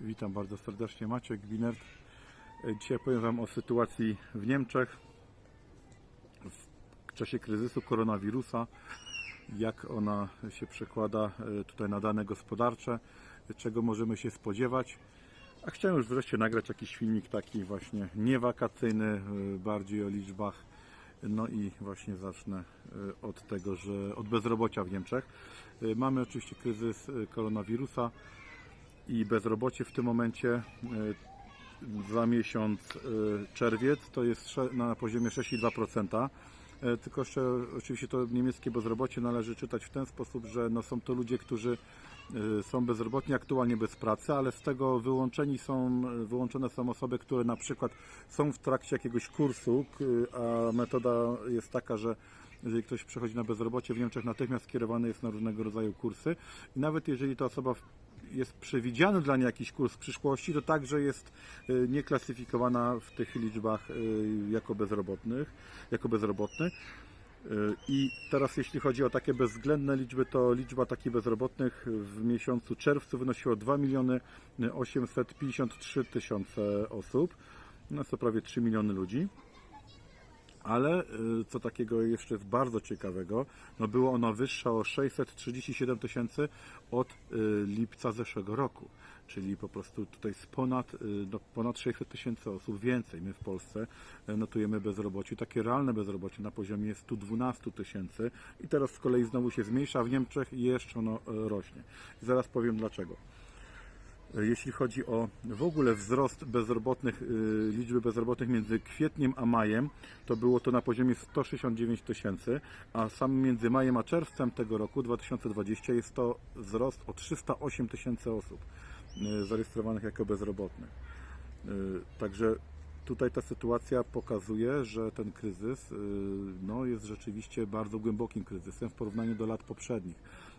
Witam bardzo serdecznie, Maciek Winert. Dzisiaj powiem Wam o sytuacji w Niemczech w czasie kryzysu koronawirusa, jak ona się przekłada e, tutaj na dane gospodarcze, czego możemy się spodziewać. A chciałem już wreszcie nagrać jakiś filmik taki właśnie niewakacyjny, e, bardziej o liczbach. No i właśnie zacznę e, od tego, że od bezrobocia w Niemczech. Mamy oczywiście kryzys koronawirusa i bezrobocie w tym momencie e, za miesiąc e, czerwiec to jest na poziomie 6,2%. E, Tylko że oczywiście to niemieckie bezrobocie należy czytać w ten sposób, że no są to ludzie, którzy e, są bezrobotni, aktualnie bez pracy, ale z tego wyłączeni są, wyłączone są osoby, które na przykład są w trakcie jakiegoś kursu, a metoda jest taka, że jeżeli ktoś przechodzi na bezrobocie w Niemczech, natychmiast skierowany jest na różnego rodzaju kursy i nawet jeżeli ta osoba jest przewidziany dla niej jakiś kurs w przyszłości, to także jest y, nieklasyfikowana w tych liczbach y, jako bezrobotnych, jako bezrobotny. Y, I teraz jeśli chodzi o takie bezwzględne liczby, to liczba takich bezrobotnych w miesiącu czerwcu wynosiła 2 miliony 853 tysiące osób. No to prawie 3 miliony ludzi. Ale y, co takiego jeszcze bardzo ciekawego, no było ona wyższa o 637 tysięcy od y, lipca zeszłego roku. Czyli po prostu tutaj z ponad, y, no, ponad 600 tysięcy osób więcej. My w Polsce notujemy bezrobocie, takie realne bezrobocie na poziomie 112 tysięcy i teraz z kolei znowu się zmniejsza, w Niemczech jeszcze ono rośnie. I zaraz powiem dlaczego. Jeśli chodzi o w ogóle wzrost bezrobotnych, y, liczby bezrobotnych między kwietniem a majem, to było to na poziomie 169 tysięcy, a sam między majem a czerwcem tego roku 2020 jest to wzrost o 308 tysięcy osób y, zarejestrowanych jako bezrobotnych. Y, Także tutaj ta sytuacja pokazuje, że ten kryzys no, jest rzeczywiście bardzo głębokim kryzysem w porównaniu do lat poprzednich,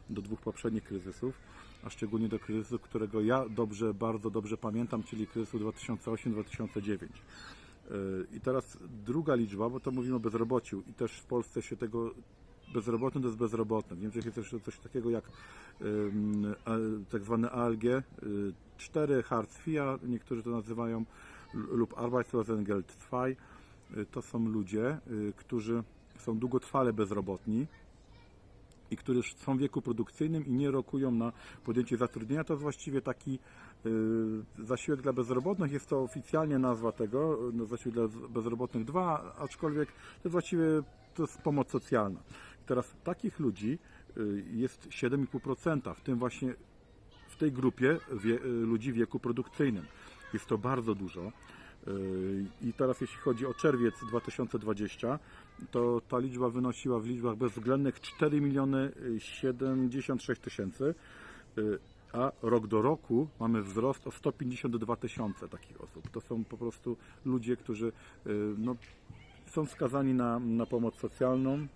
do dwóch poprzednich kryzysów, a szczególnie do kryzysu, którego ja dobrze, bardzo dobrze pamiętam, czyli kryzysu 2008-2009. Y, I teraz druga liczba, bo to mówimy o bezrobociu i też w Polsce się tego bezrobotny to jest bezrobotny. W Niemczech jest coś takiego jak tak zwane ALG, y, 4 Hartz IV, niektórzy to nazywają, lub Arbeitslosengeld 2. Y, To są ludzie, y, którzy są długotrwale bezrobotni i którzy są w wieku produkcyjnym i nie rokują na podjęcie zatrudnienia. To jest właściwie taki y, zasiłek dla bezrobotnych. Jest to oficjalnie nazwa tego, no, zasiłek dla bezrobotnych 2, aczkolwiek to jest właściwie to jest pomoc socjalna. Teraz takich ludzi y, jest 7,5%, w tym właśnie w tej grupie wie, y, ludzi w wieku produkcyjnym. Jest to bardzo dużo. Y, I teraz jeśli chodzi o czerwiec 2020, to ta liczba wynosiła w liczbach bezwzględnych 4 miliony 76 tysięcy, y, a rok do roku mamy wzrost o 152 tysiące takich osób. To są po prostu ludzie, którzy y, no, są skazani na, na pomoc socjalną,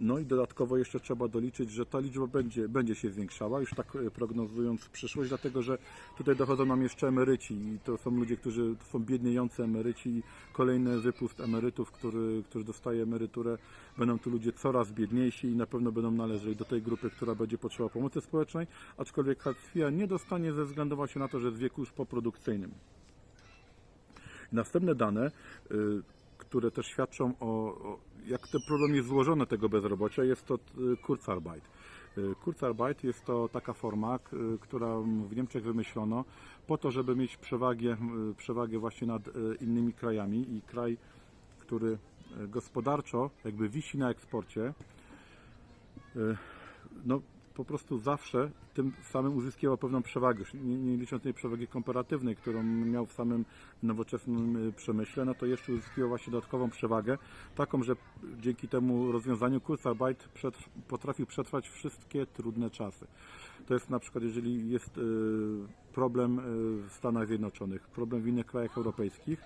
no i dodatkowo jeszcze trzeba doliczyć, że ta liczba będzie, będzie się zwiększała, już tak e, prognozując przyszłość, dlatego że tutaj dochodzą nam jeszcze emeryci i to są ludzie, którzy to są biedniejący emeryci i kolejny wypust emerytów, który, który dostaje emeryturę, będą tu ludzie coraz biedniejsi i na pewno będą należeli do tej grupy, która będzie potrzebować pomocy społecznej, aczkolwiek Hartwia nie dostanie ze względu właśnie na to, że jest w wieku już poprodukcyjnym. Następne dane, y, które też świadczą o, o jak ten problem jest złożony tego bezrobocia, jest to y, Kurzarbeit. Y, Kurzarbeit jest to taka forma, k- y, która w Niemczech wymyślono po to, żeby mieć przewagę, przewagę właśnie nad innymi krajami i kraj, który gospodarczo jakby wisi na eksporcie, no po prostu zawsze tym samym uzyskiwał pewną przewagę, nie, nie licząc tej przewagi komparatywnej, którą miał w samym nowoczesnym y, przemyśle, no to jeszcze uzyskiwał właśnie dodatkową przewagę, taką, że dzięki temu rozwiązaniu Kurzarbeit przetr- potrafił przetrwać wszystkie trudne czasy. To jest na przykład, jeżeli jest y, problem y, w Stanach Zjednoczonych, problem w innych krajach europejskich,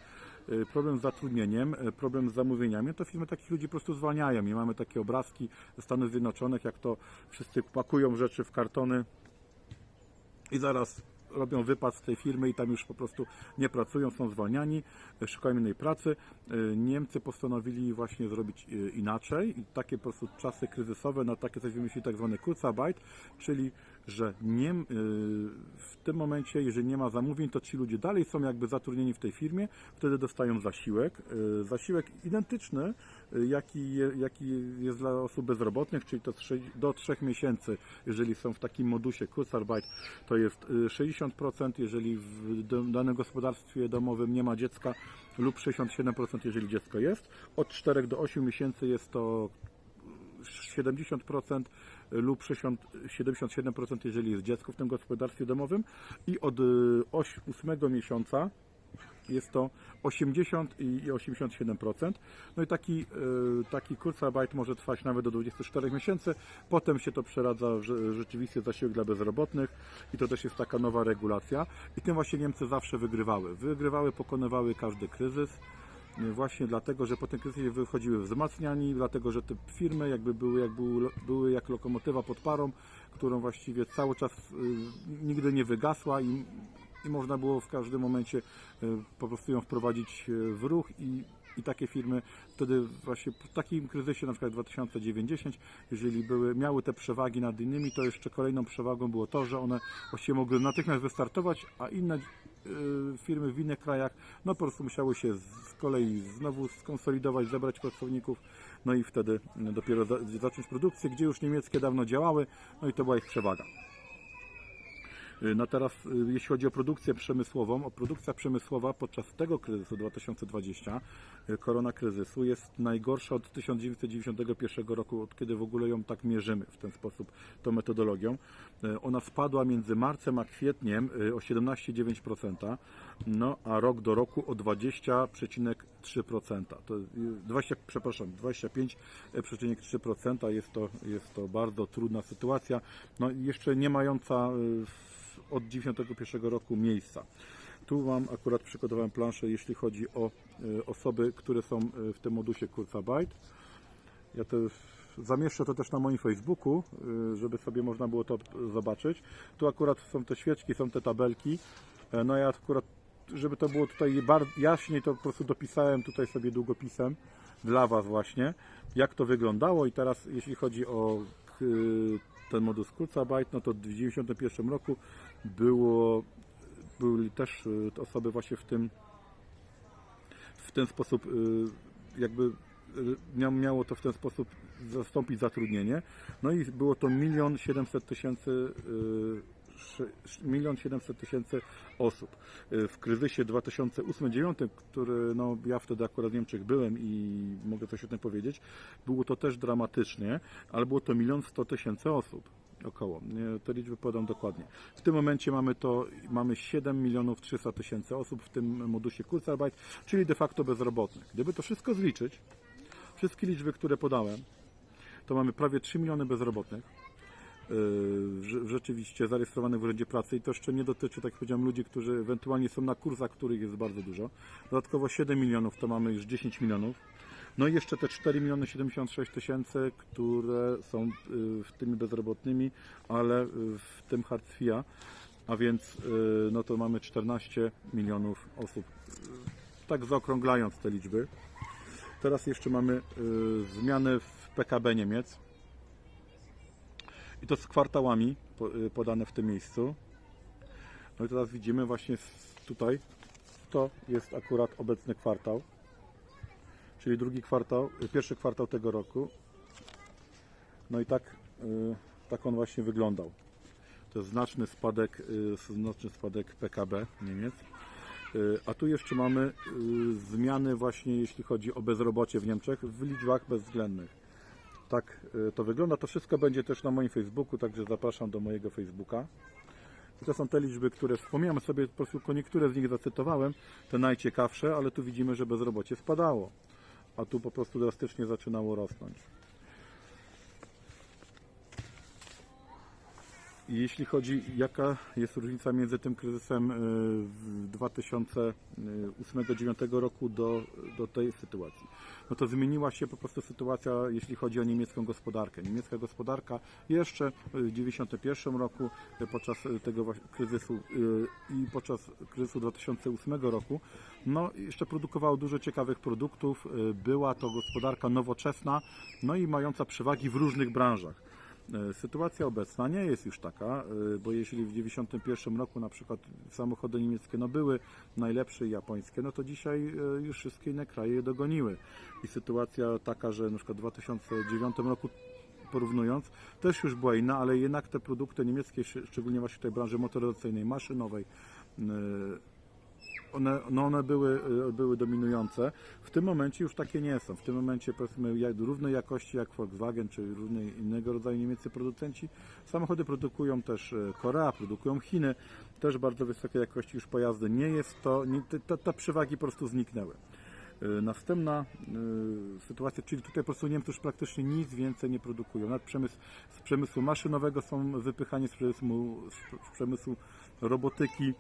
problem z zatrudnieniem, y, problem z zamówieniami, to firmy takich ludzi po prostu zwalniają. I mamy takie obrazki ze Stanów Zjednoczonych, jak to wszyscy pakują rzeczy w kartony i zaraz robią wypad z tej firmy i tam już po prostu nie pracują, są zwalniani, y, szukają innej pracy. Y, Niemcy postanowili właśnie zrobić y, inaczej i takie po prostu czasy kryzysowe, na takie coś wymyślili tak zwany Kurzarbeit, czyli że nie, y, w tym momencie, jeżeli nie ma zamówień, to ci ludzie dalej są jakby zatrudnieni w tej firmie, wtedy dostają zasiłek. Y, Zasiłek identyczny, y, jaki, jaki jest dla osób bezrobotnych, czyli to do 3 miesięcy, jeżeli są w takim modusie Kurzarbeit, to jest y, 60%, jeżeli w danym gospodarstwie domowym nie ma dziecka, lub 67%, jeżeli dziecko jest. Od 4 do 8 miesięcy jest to 70% lub 60 77%, jeżeli jest dziecko w tym gospodarstwie domowym i od 8 miesiąca jest to 80 i i 87%. No i taki, y, taki Kurzarbeit może trwać nawet do 24 miesięcy. Potem się to przeradza w rze- rzeczywisty zasiłek dla bezrobotnych i to też jest taka nowa regulacja. I tym właśnie Niemcy zawsze wygrywały. Wygrywały, pokonywały każdy kryzys. Y, Właśnie dlatego, że po tym kryzysie wychodziły wzmacniani, dlatego, że te firmy jakby były, jak były, były jak lokomotywa pod parą, którą właściwie cały czas y, nigdy nie wygasła i i można było w każdym momencie e, po prostu ją wprowadzić w ruch i, i takie firmy wtedy właśnie w takim kryzysie, na przykład 2090, jeżeli były, miały te przewagi nad innymi, to jeszcze kolejną przewagą było to, że one właściwie mogły natychmiast wystartować, a inne firmy w innych krajach no po prostu musiały się z kolei znowu skonsolidować, zebrać pracowników, no i wtedy dopiero za, zacząć produkcję, gdzie już niemieckie dawno działały, no i to była ich przewaga. No teraz, y, jeśli chodzi o produkcję przemysłową, o produkcja przemysłowa podczas tego kryzysu 2020, y, korona kryzysu, jest najgorsza od 1991 roku, od kiedy w ogóle ją tak mierzymy w ten sposób, tą metodologią. Y, Ona spadła między marcem a kwietniem y, o 17,9%, no a rok do roku o 20,3%. To y, 20, przepraszam, 25,3% jest to, jest to bardzo trudna sytuacja, no jeszcze nie mająca y, od 91 roku miejsca. Tu mam akurat przygotowałem planszę, jeśli chodzi o y, osoby, które są y, w tym modusie Kurzarbeit. Ja to zamieszczę to też na moim Facebooku, y, żeby sobie można było to zobaczyć. Tu akurat są te świeczki, są te tabelki. E, No ja akurat, żeby to było tutaj jaśniej, to po prostu dopisałem tutaj sobie długopisem dla Was właśnie, jak to wyglądało i teraz jeśli chodzi o ten modus Kurzarbeit, no to w 1991 roku było, były też te osoby właśnie w tym w ten sposób y, jakby mia- miało to w ten sposób zastąpić zatrudnienie. No i było to milion siedemset tysięcy milion siedemset tysięcy osób. W kryzysie 2008-2009, który no, ja wtedy akurat w Niemczech byłem i mogę coś o tym powiedzieć, było to też dramatycznie, ale było to milion sto tysięcy osób. Około. Te liczby podam dokładnie. W tym momencie mamy to, mamy 7 milionów 300 tysięcy osób w tym modusie Kurzarbeit, czyli de facto bezrobotnych. Gdyby to wszystko zliczyć, wszystkie liczby, które podałem, to mamy prawie 3 miliony bezrobotnych yy, rze- rzeczywiście zarejestrowanych w Urzędzie Pracy i to jeszcze nie dotyczy, tak jak powiedziałem, ludzi, którzy ewentualnie są na kursach, których jest bardzo dużo. Dodatkowo 7 milionów to mamy już 10 milionów. No i jeszcze te 4 miliony 76 tysięcy, które są yy, w tymi bezrobotnymi, ale yy, w tym Hartwia, a więc yy, no to mamy 14 milionów osób. Tak zaokrąglając te liczby. Teraz jeszcze mamy zmiany w PKB Niemiec. I to z kwartałami po- y, podane w tym miejscu. No i teraz widzimy właśnie tutaj, to jest akurat obecny kwartał, czyli drugi kwartał, y, pierwszy kwartał tego roku. No i tak, y, tak on właśnie wyglądał. To jest znaczny spadek, y, znaczny spadek PKB Niemiec. A tu jeszcze mamy zmiany właśnie jeśli chodzi o bezrobocie w Niemczech w liczbach bezwzględnych. Tak to wygląda. To wszystko będzie też na moim Facebooku, także zapraszam do mojego Facebooka. I to są te liczby, które wspomniałem sobie, po prostu tylko niektóre z nich zacytowałem, te najciekawsze, ale tu widzimy, że bezrobocie spadało, a tu po prostu drastycznie zaczynało rosnąć. Jeśli chodzi, jaka jest różnica między tym kryzysem y, w 2008-2009 roku do, do tej sytuacji, no to zmieniła się po prostu sytuacja, jeśli chodzi o niemiecką gospodarkę. Niemiecka gospodarka jeszcze w 1991 roku y, podczas tego kryzysu i podczas kryzysu 2008 roku, no jeszcze produkowało dużo ciekawych produktów. Była to gospodarka nowoczesna, no i mająca przewagi w różnych branżach. E, Sytuacja obecna nie jest już taka, e, bo jeśli w 1991 roku na przykład samochody niemieckie no były najlepsze i japońskie, no to dzisiaj e, już wszystkie inne kraje je dogoniły. I sytuacja taka, że na przykład w 2009 roku porównując, też już była inna, ale jednak te produkty niemieckie, sz- szczególnie właśnie w tej branży motoryzacyjnej, maszynowej, one, no one były, e, były dominujące. W tym momencie już takie nie są. W tym momencie powiedzmy jak, równej jakości jak Volkswagen czy innego rodzaju niemieccy producenci. Samochody produkują też e, Korea, produkują Chiny, też bardzo wysokiej jakości już pojazdy. Nie jest to, nie, te, te przewagi po prostu zniknęły. E, Następna e, sytuacja, czyli tutaj po prostu Niemcy już praktycznie nic więcej nie produkują. Nawet przemysł, z przemysłu maszynowego są wypychani z przemysłu, z przemysłu robotyki,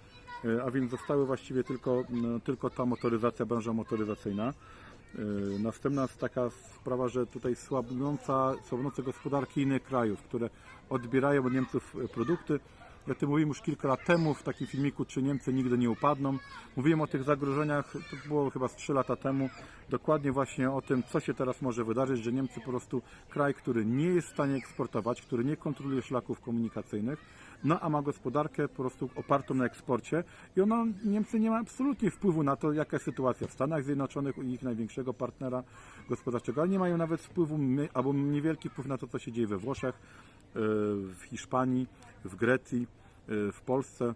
e, a więc zostały właściwie tylko, no, tylko ta motoryzacja, branża motoryzacyjna. Następna jest taka sprawa, że tutaj słabnąca, słabnące gospodarki innych krajów, które odbierają od Niemców produkty. Ja tym mówiłem już kilka lat temu w takim filmiku, czy Niemcy nigdy nie upadną. Mówiłem o tych zagrożeniach, to było chyba z 3 lata temu, dokładnie właśnie o tym, co się teraz może wydarzyć, że Niemcy po prostu kraj, który nie jest w stanie eksportować, który nie kontroluje szlaków komunikacyjnych, no a ma gospodarkę po prostu opartą na eksporcie i ona, Niemcy nie ma absolutnie wpływu na to, jaka jest sytuacja w Stanach Zjednoczonych, u ich największego partnera gospodarczego, ale nie mają nawet wpływu, albo niewielki wpływ na to, co się dzieje we Włoszech, w Hiszpanii, w Grecji, y, w Polsce,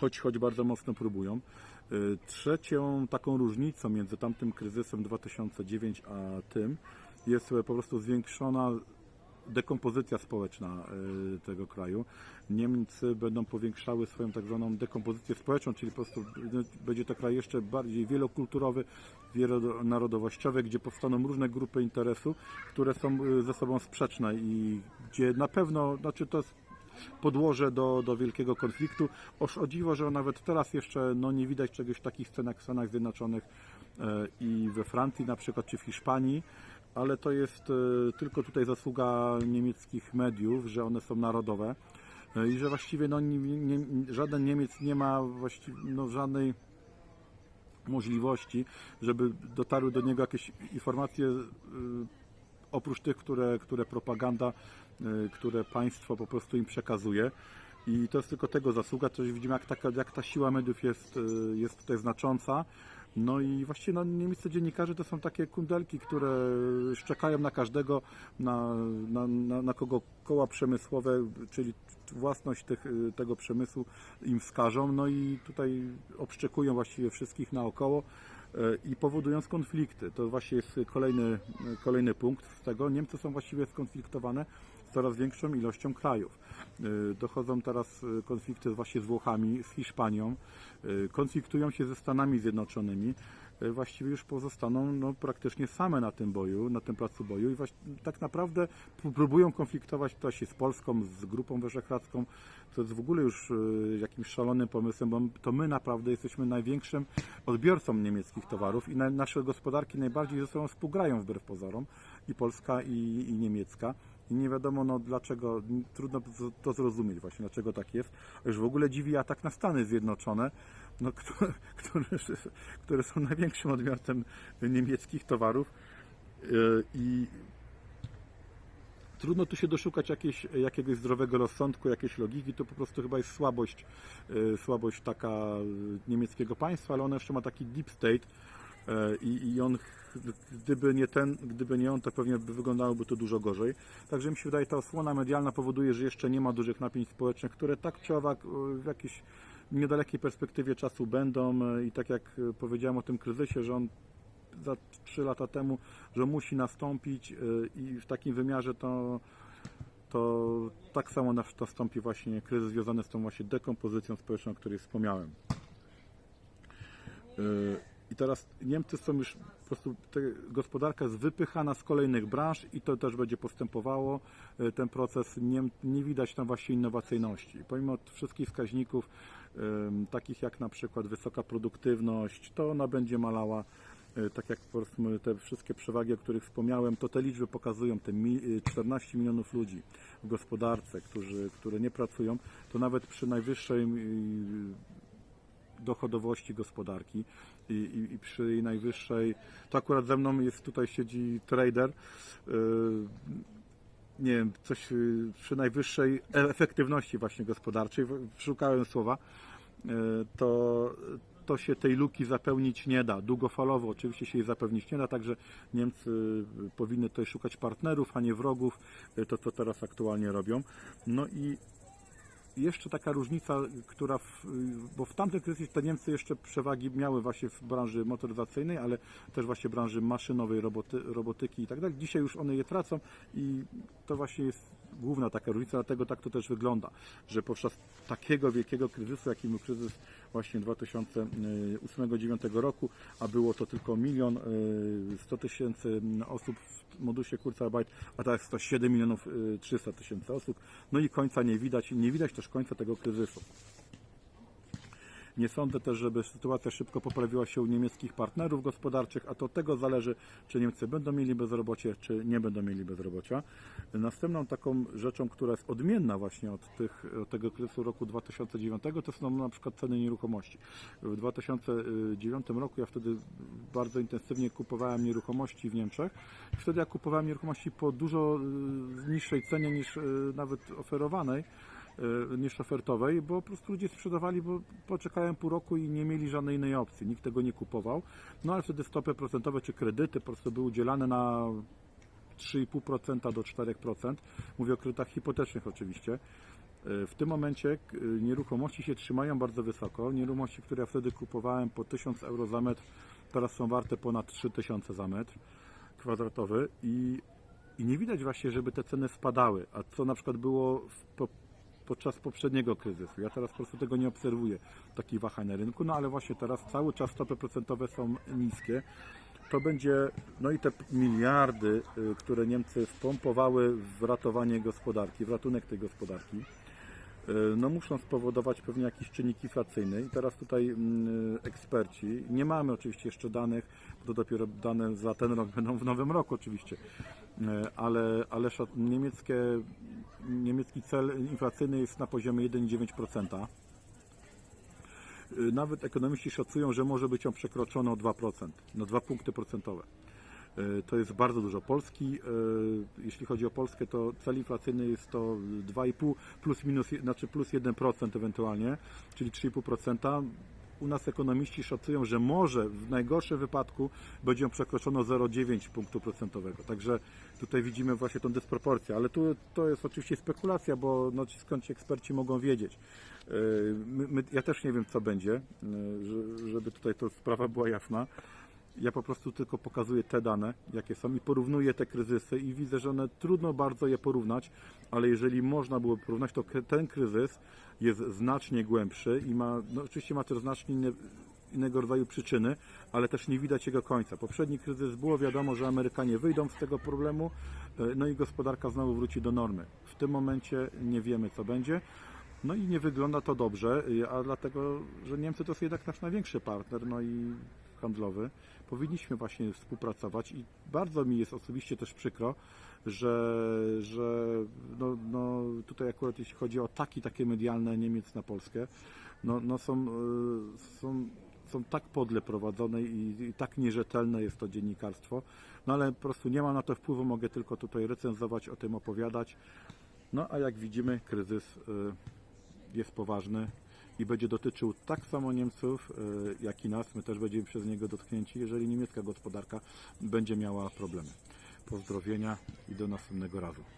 choć, choć bardzo mocno próbują. Y, Trzecią taką różnicą między tamtym kryzysem 2009 a tym jest po prostu zwiększona dekompozycja społeczna y, tego kraju. Niemcy będą powiększały swoją tak zwaną dekompozycję społeczną, czyli po prostu y, będzie to kraj jeszcze bardziej wielokulturowy, wielonarodowościowy, gdzie powstaną różne grupy interesu, które są y, ze sobą sprzeczne i gdzie na pewno, znaczy to jest podłoże do, do wielkiego konfliktu. Oż o dziwo, że nawet teraz jeszcze no, nie widać czegoś takich scen jak w Stanach Zjednoczonych e, i we Francji na przykład, czy w Hiszpanii, ale to jest e, tylko tutaj zasługa niemieckich mediów, że one są narodowe e, i że właściwie no, nie, nie, żaden Niemiec nie ma właściwie no, żadnej możliwości, żeby dotarły do niego jakieś informacje y, oprócz tych, które, które propaganda, które państwo po prostu im przekazuje. I to jest tylko tego zasługa, to widzimy jak, taka, jak ta siła mediów jest, jest tutaj znacząca. No i właściwie no, niemieccy dziennikarze to są takie kundelki, które szczekają na każdego, na, na, na, na kogo koła przemysłowe, czyli własność tych, y, tego przemysłu im wskażą, no i tutaj obszczekują właściwie wszystkich naokoło e, i powodując konflikty. To właśnie jest kolejny, kolejny punkt z tego. Niemcy są właściwie skonfliktowane coraz większą ilością krajów. E, Dochodzą teraz e, konflikty właśnie z Włochami, z Hiszpanią, e, konfliktują się ze Stanami Zjednoczonymi. Właściwie już pozostaną no, praktycznie same na tym boju, na tym placu boju i właśnie, tak naprawdę próbują konfliktować właśnie z Polską, z Grupą Wyszehradzką, co jest w ogóle już jakimś szalonym pomysłem, bo to my naprawdę jesteśmy największym odbiorcą niemieckich towarów i na, nasze gospodarki najbardziej ze sobą współgrają wbrew pozorom, i polska, i, i niemiecka. I nie wiadomo no, dlaczego, trudno to- zrozumieć właśnie, dlaczego tak jest. A już w ogóle dziwi atak na Stany Zjednoczone, no, które, które, które są największym odbiorcem niemieckich towarów. Yy, I trudno tu się doszukać jakieś, jakiegoś zdrowego rozsądku, jakiejś logiki, to po prostu chyba jest słabość, e, słabość taka e, niemieckiego państwa, ale ono jeszcze ma taki deep state e, i, i on, gdyby nie ten, gdyby nie on, to pewnie by wyglądałoby to dużo gorzej. Także mi się wydaje, ta osłona medialna powoduje, że jeszcze nie ma dużych napięć społecznych, które tak czy owak e, w jakiejś niedalekiej perspektywie czasu będą e, i tak jak e, powiedziałem o tym kryzysie, że on za 3 lata temu, że musi nastąpić i w takim wymiarze to, to tak samo nas- nastąpi właśnie kryzys związany z tą właśnie dekompozycją społeczną, o której wspomniałem. I teraz Niemcy są już po prostu, gospodarka jest wypychana z kolejnych branż i to też będzie postępowało y, ten proces. Nie, nie widać tam właśnie innowacyjności. Pomimo wszystkich wskaźników, takich jak na przykład wysoka produktywność, to ona będzie malała E, tak jak powiedzmy te wszystkie przewagi, o których wspomniałem, to te liczby pokazują te mi- e, 14 milionów ludzi w gospodarce, którzy, które nie pracują, to nawet przy najwyższej e, dochodowości gospodarki i, i, i przy jej najwyższej, to akurat ze mną jest tutaj siedzi trader, e, nie wiem, coś y, przy najwyższej e- efektywności właśnie gospodarczej, szukałem słowa, y, to, to się tej luki zapełnić nie da. Długofalowo oczywiście się jej zapewnić nie da, także Niemcy powinny tutaj szukać partnerów, a nie wrogów, to co teraz aktualnie robią. No i jeszcze taka różnica, która, w, bo w tamtym kryzysie te Niemcy jeszcze przewagi miały właśnie w branży motoryzacyjnej, ale też właśnie branży maszynowej, roboty, robotyki i tak dalej. Dzisiaj już one je tracą i to właśnie jest główna taka różnica, dlatego tak to też wygląda, że podczas takiego wielkiego kryzysu, jakim był kryzys właśnie 2008-2009 roku, a było to tylko milion y, 100 tysięcy osób w modusie Kurzarbeit, a teraz to 7 milionów y, 300 tysięcy osób. No i końca nie widać, nie widać też końca tego kryzysu. Nie sądzę też, żeby sytuacja szybko poprawiła się u niemieckich partnerów gospodarczych, a to od tego zależy, czy Niemcy będą mieli bezrobocie, czy nie będą mieli bezrobocia. Następną taką rzeczą, która jest odmienna właśnie od, tych, od tego kryzysu roku 2009, to są na przykład ceny nieruchomości. W 2009 roku ja wtedy bardzo intensywnie kupowałem nieruchomości w Niemczech. Wtedy ja kupowałem nieruchomości po dużo y, niższej cenie niż y, nawet oferowanej niż ofertowej, bo po prostu ludzie sprzedawali, bo poczekałem pół roku i nie mieli żadnej innej opcji. Nikt tego nie kupował. No ale wtedy stopy procentowe czy kredyty po prostu były udzielane na 3,5% do 4%. Mówię o kredytach hipotecznych oczywiście. Y, W tym momencie y, nieruchomości się trzymają bardzo wysoko. Nieruchomości, które ja wtedy kupowałem po 1000 euro za metr, teraz są warte ponad 3000 za metr kwadratowy i, i nie widać właśnie, żeby te ceny spadały. A co na przykład było w, po, podczas poprzedniego kryzysu. Ja teraz po prostu tego nie obserwuję, takich wahań na rynku, no ale właśnie teraz cały czas stopy procentowe są niskie. To będzie, no i te miliardy, y, które Niemcy wpompowały w ratowanie gospodarki, w ratunek tej gospodarki, y, no muszą spowodować pewnie jakiś czynnik inflacyjny. I teraz tutaj mm, eksperci, nie mamy oczywiście jeszcze danych, to dopiero dane za ten rok będą w nowym roku oczywiście, y, ale, ale niemieckie, niemiecki cel inflacyjny jest na poziomie 1,9%. Y, Nawet ekonomiści szacują, że może być on przekroczony o 2%, no 2 punkty procentowe. Y, To jest bardzo dużo. Polski, y, jeśli chodzi o Polskę, to cel inflacyjny jest to 2,5 plus minus, znaczy plus 1% ewentualnie, czyli 3,5%. U nas ekonomiści szacują, że może w najgorszym wypadku będzie on przekroczony o 0,9 punktu procentowego. Także tutaj widzimy właśnie tą dysproporcję, ale tu to jest oczywiście spekulacja, bo no, skąd ci eksperci mogą wiedzieć. Yy, My, my, ja też nie wiem, co będzie, yy, że- żeby tutaj to sprawa była jasna. Ja po prostu tylko pokazuję te dane, jakie są i porównuję te kryzysy i widzę, że one trudno bardzo je porównać, ale jeżeli można było porównać, to ten kryzys jest znacznie głębszy i ma, no oczywiście ma też znacznie inne, innego rodzaju przyczyny, ale też nie widać jego końca. Poprzedni kryzys było wiadomo, że Amerykanie wyjdą z tego problemu, e, no i gospodarka znowu wróci do normy. W tym momencie nie wiemy, co będzie. No i nie wygląda to dobrze, y, a dlatego, że Niemcy to jest jednak nasz największy partner, no i handlowy. Powinniśmy właśnie współpracować i bardzo mi jest osobiście też przykro, że, że no, no tutaj akurat jeśli chodzi o ataki takie medialne Niemiec na Polskę, no, no są, y, są, są tak podle prowadzone i, i tak nierzetelne jest to dziennikarstwo, no ale po prostu nie mam na to wpływu, mogę tylko tutaj recenzować, o tym opowiadać. No a jak widzimy, kryzys y, jest poważny i będzie dotyczył tak samo Niemców, y, jak i nas. My też będziemy przez niego dotknięci, jeżeli niemiecka gospodarka będzie miała problemy. Pozdrowienia i do następnego razu.